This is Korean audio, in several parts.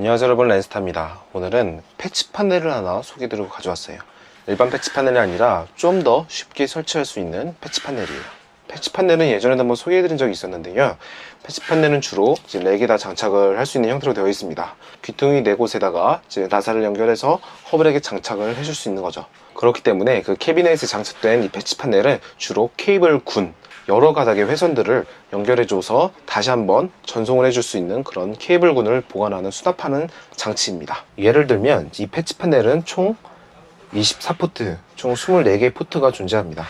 안녕하세요 여러분. 랜스타입니다. 오늘은 패치 파넬을 하나 소개드리고 가져왔어요. 일반 패치 파넬이 아니라 좀 더 쉽게 설치할 수 있는 패치 파넬이에요. 패치 파넬은 예전에도 한번 소개해드린 적이 있었는데요. 패치 파넬은 주로 이제 렉에다 장착을 할 수 있는 형태로 되어 있습니다. 귀퉁이 네 곳에다가 이제 나사를 연결해서 허브렉에 장착을 해줄 수 있는 거죠. 그렇기 때문에 그 캐비넷에 장착된 이 패치 파넬은 주로 케이블 군 여러 가닥의 회선들을 연결해줘서 다시 한번 전송을 해줄 수 있는 그런 케이블군을 보관하는 수납하는 장치입니다. 예를 들면 이 패치 파넬은 총 24포트, 총 24개의 포트가 존재합니다.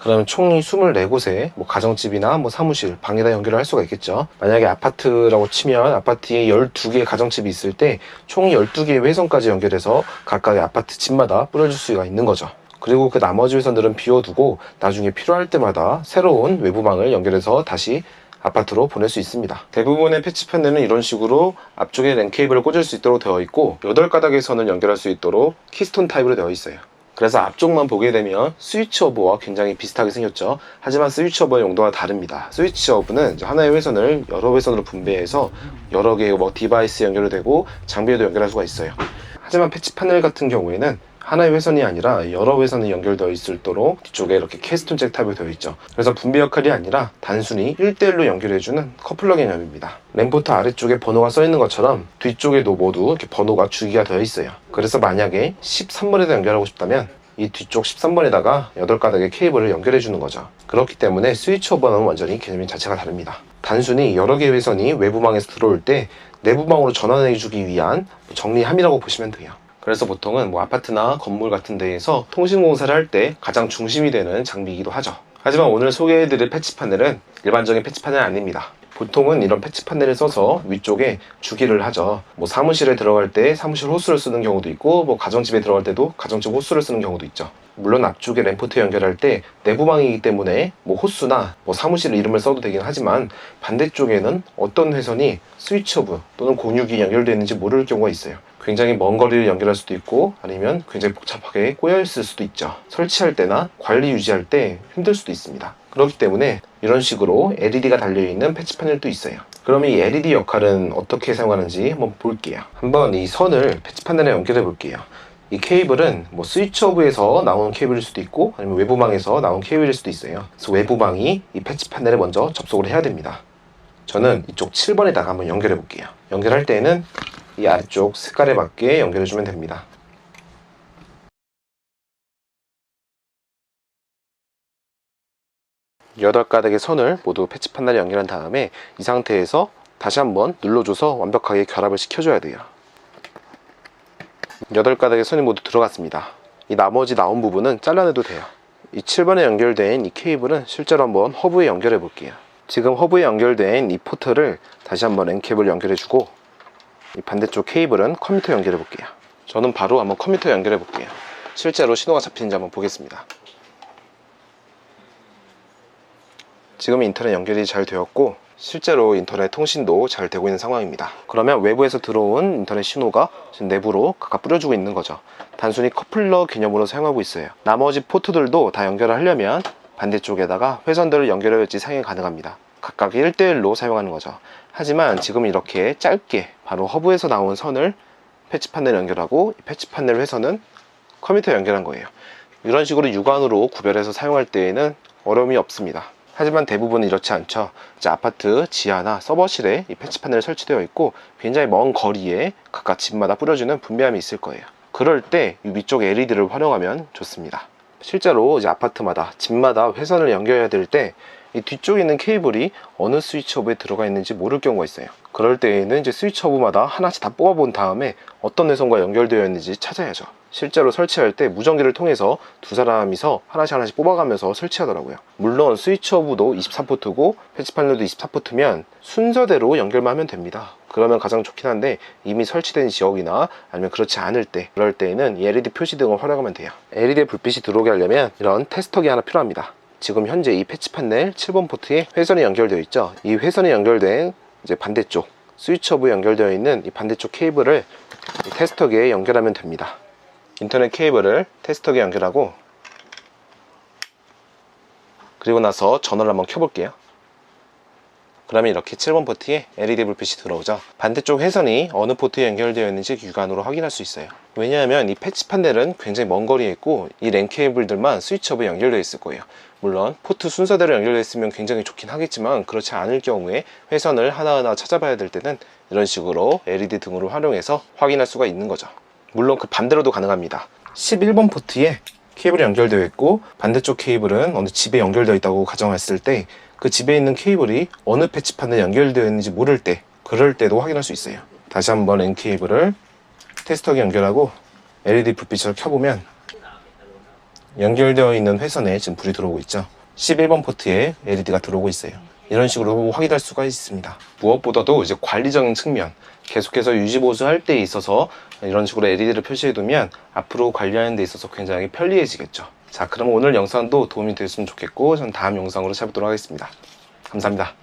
그러면 총 24곳에 뭐 가정집이나 뭐 사무실, 방에다 연결을 할 수가 있겠죠. 만약에 아파트라고 치면 아파트에 12개의 가정집이 있을 때 총 12개의 회선까지 연결해서 각각의 아파트 집마다 뿌려줄 수가 있는 거죠. 그리고 그 나머지 회선들은 비워두고 나중에 필요할 때마다 새로운 외부망을 연결해서 다시 아파트로 보낼 수 있습니다. 대부분의 패치 판넬은 이런 식으로 앞쪽에 랜 케이블을 꽂을 수 있도록 되어 있고 8가닥의 선을 연결할 수 있도록 키스톤 타입으로 되어 있어요. 그래서 앞쪽만 보게 되면 스위치 어브와 굉장히 비슷하게 생겼죠. 하지만 스위치 어브의 용도가 다릅니다. 스위치 어브는 하나의 회선을 여러 회선으로 분배해서 여러 개의 뭐 디바이스 연결이 되고 장비에도 연결할 수가 있어요. 하지만 패치 파넬 같은 경우에는 하나의 회선이 아니라 여러 회선이 연결되어 있도록 뒤쪽에 이렇게 캐스톤 잭 타입이 되어 있죠. 그래서 분배 역할이 아니라 단순히 1대1로 연결해주는 커플러 개념입니다. 램포트 아래쪽에 번호가 써 있는 것처럼 뒤쪽에도 모두 이렇게 번호가 주기가 되어 있어요. 그래서 만약에 13번에다 연결하고 싶다면 이 뒤쪽 13번에다가 8가닥의 케이블을 연결해 주는 거죠. 그렇기 때문에 스위치 오버는 완전히 개념이 자체가 다릅니다. 단순히 여러 개의 회선이 외부망에서 들어올 때 내부망으로 전환해 주기 위한 정리함이라고 보시면 돼요. 그래서 보통은 뭐 아파트나 건물 같은 데에서 통신 공사를 할 때 가장 중심이 되는 장비이기도 하죠. 하지만 오늘 소개해드릴 패치 파넬은 일반적인 패치 파넬 아닙니다. 보통은 이런 패치 파넬을 써서 위쪽에 주기를 하죠. 뭐 사무실에 들어갈 때 사무실 호스를 쓰는 경우도 있고, 뭐 가정집에 들어갈 때도 가정집 호스를 쓰는 경우도 있죠. 물론 앞쪽에 램프트 연결할 때 내부망이기 때문에 뭐 호스나 뭐 사무실 이름을 써도 되긴 하지만 반대쪽에는 어떤 회선이 스위치오브 또는 공유기 연결되어 있는지 모를 경우가 있어요. 굉장히 먼 거리를 연결할 수도 있고 아니면 굉장히 복잡하게 꼬여 있을 수도 있죠. 설치할 때나 관리 유지할 때 힘들 수도 있습니다. 그렇기 때문에 이런 식으로 LED가 달려있는 패치 패널도 있어요. 그럼 이 LED 역할은 어떻게 사용하는지 한번 볼게요. 한번 이 선을 패치 패널에 연결해 볼게요. 이 케이블은 뭐 스위치오브에서 나온 케이블일 수도 있고 아니면 외부망에서 나온 케이블일 수도 있어요. 그래서 외부망이 이 패치 패널에 먼저 접속을 해야 됩니다. 저는 이쪽 7번에다가 한번 연결해 볼게요. 연결할 때는 이 아래쪽 색깔에 맞게 연결해 주면 됩니다. 여덟 가닥의 선을 모두 패치 판넬에 연결한 다음에 이 상태에서 다시 한번 눌러줘서 완벽하게 결합을 시켜줘야 돼요. 여덟 가닥의 선이 모두 들어갔습니다. 이 나머지 나온 부분은 잘라내도 돼요. 이 7번에 연결된 이 케이블은 실제로 한번 허브에 연결해 볼게요. 지금 허브에 연결된 이 포트를 다시 한번 랜캡을 연결해 주고 이 반대쪽 케이블은 컴퓨터 연결해 볼게요. 저는 바로 한번 컴퓨터 연결해 볼게요. 실제로 신호가 잡히는지 한번 보겠습니다. 지금 인터넷 연결이 잘 되었고 실제로 인터넷 통신도 잘 되고 있는 상황입니다. 그러면 외부에서 들어온 인터넷 신호가 지금 내부로 각각 뿌려주고 있는 거죠. 단순히 커플러 개념으로 사용하고 있어요. 나머지 포트들도 다 연결을 하려면 반대쪽에다가 회선들을 연결해야지 사용이 가능합니다. 각각 1대1로 사용하는 거죠. 하지만 지금 이렇게 짧게 바로 허브에서 나온 선을 패치 판넬 연결하고 이 패치 판넬 회선은 컴퓨터 연결한 거예요. 이런 식으로 육안으로 구별해서 사용할 때에는 어려움이 없습니다. 하지만 대부분은 이렇지 않죠. 이제 아파트 지하나 서버실에 이 패치 판넬이 설치되어 있고 굉장히 먼 거리에 각각 집마다 뿌려주는 분배함이 있을 거예요. 그럴 때 이 위쪽 LED를 활용하면 좋습니다. 실제로 이제 아파트마다 집마다 회선을 연결해야 될 때 이 뒤쪽에 있는 케이블이 어느 스위치허브에 들어가 있는지 모를 경우가 있어요. 그럴 때에는 이제 스위치허브마다 하나씩 다 뽑아본 다음에 어떤 회선과 연결되어 있는지 찾아야죠. 실제로 설치할 때 무전기를 통해서 두 사람이서 하나씩 하나씩 뽑아가면서 설치하더라고요. 물론 스위치허브도 24포트고 패치 판넬도 24포트면 순서대로 연결만 하면 됩니다. 그러면 가장 좋긴 한데 이미 설치된 지역이나 아니면 그렇지 않을 때 그럴 때에는 이 LED 표시 등을 활용하면 돼요. LED 불빛이 들어오게 하려면 이런 테스터기 하나 필요합니다. 지금 현재 이 패치 판 넬 7번 포트에 회선이 연결되어 있죠. 이 회선이 연결된 이제 반대쪽 스위치허브 연결되어 있는 이 반대쪽 케이블을 이 테스터기에 연결하면 됩니다. 인터넷 케이블을 테스터기에 연결하고 그리고 나서 전원을 한번 켜볼게요. 그러면 이렇게 7번 포트에 LED 불빛이 들어오죠. 반대쪽 회선이 어느 포트에 연결되어 있는지 육안으로 확인할 수 있어요. 왜냐하면 이 패치 판넬은 굉장히 먼 거리에 있고 이 랜 케이블들만 스위치업에 연결되어 있을 거예요. 물론 포트 순서대로 연결되어 있으면 굉장히 좋긴 하겠지만 그렇지 않을 경우에 회선을 하나하나 찾아봐야 될 때는 이런 식으로 LED 등으로 활용해서 확인할 수가 있는 거죠. 물론 그 반대로도 가능합니다. 11번 포트에 케이블이 연결되어 있고 반대쪽 케이블은 어느 집에 연결되어 있다고 가정했을 때 그 집에 있는 케이블이 어느 패치판에 연결되어 있는지 모를 때 그럴 때도 확인할 수 있어요. 다시 한번 N 케이블을 테스터기 연결하고 LED 불빛을 켜보면 연결되어 있는 회선에 지금 불이 들어오고 있죠. 11번 포트에 LED가 들어오고 있어요. 이런 식으로 확인할 수가 있습니다. 무엇보다도 이제 관리적인 측면, 계속해서 유지보수 할 때 있어서 이런 식으로 LED를 표시해두면 앞으로 관리하는 데 있어서 굉장히 편리해지겠죠. 자, 그럼 오늘 영상도 도움이 되었으면 좋겠고, 전 다음 영상으로 찾아뵙도록 하겠습니다. 감사합니다.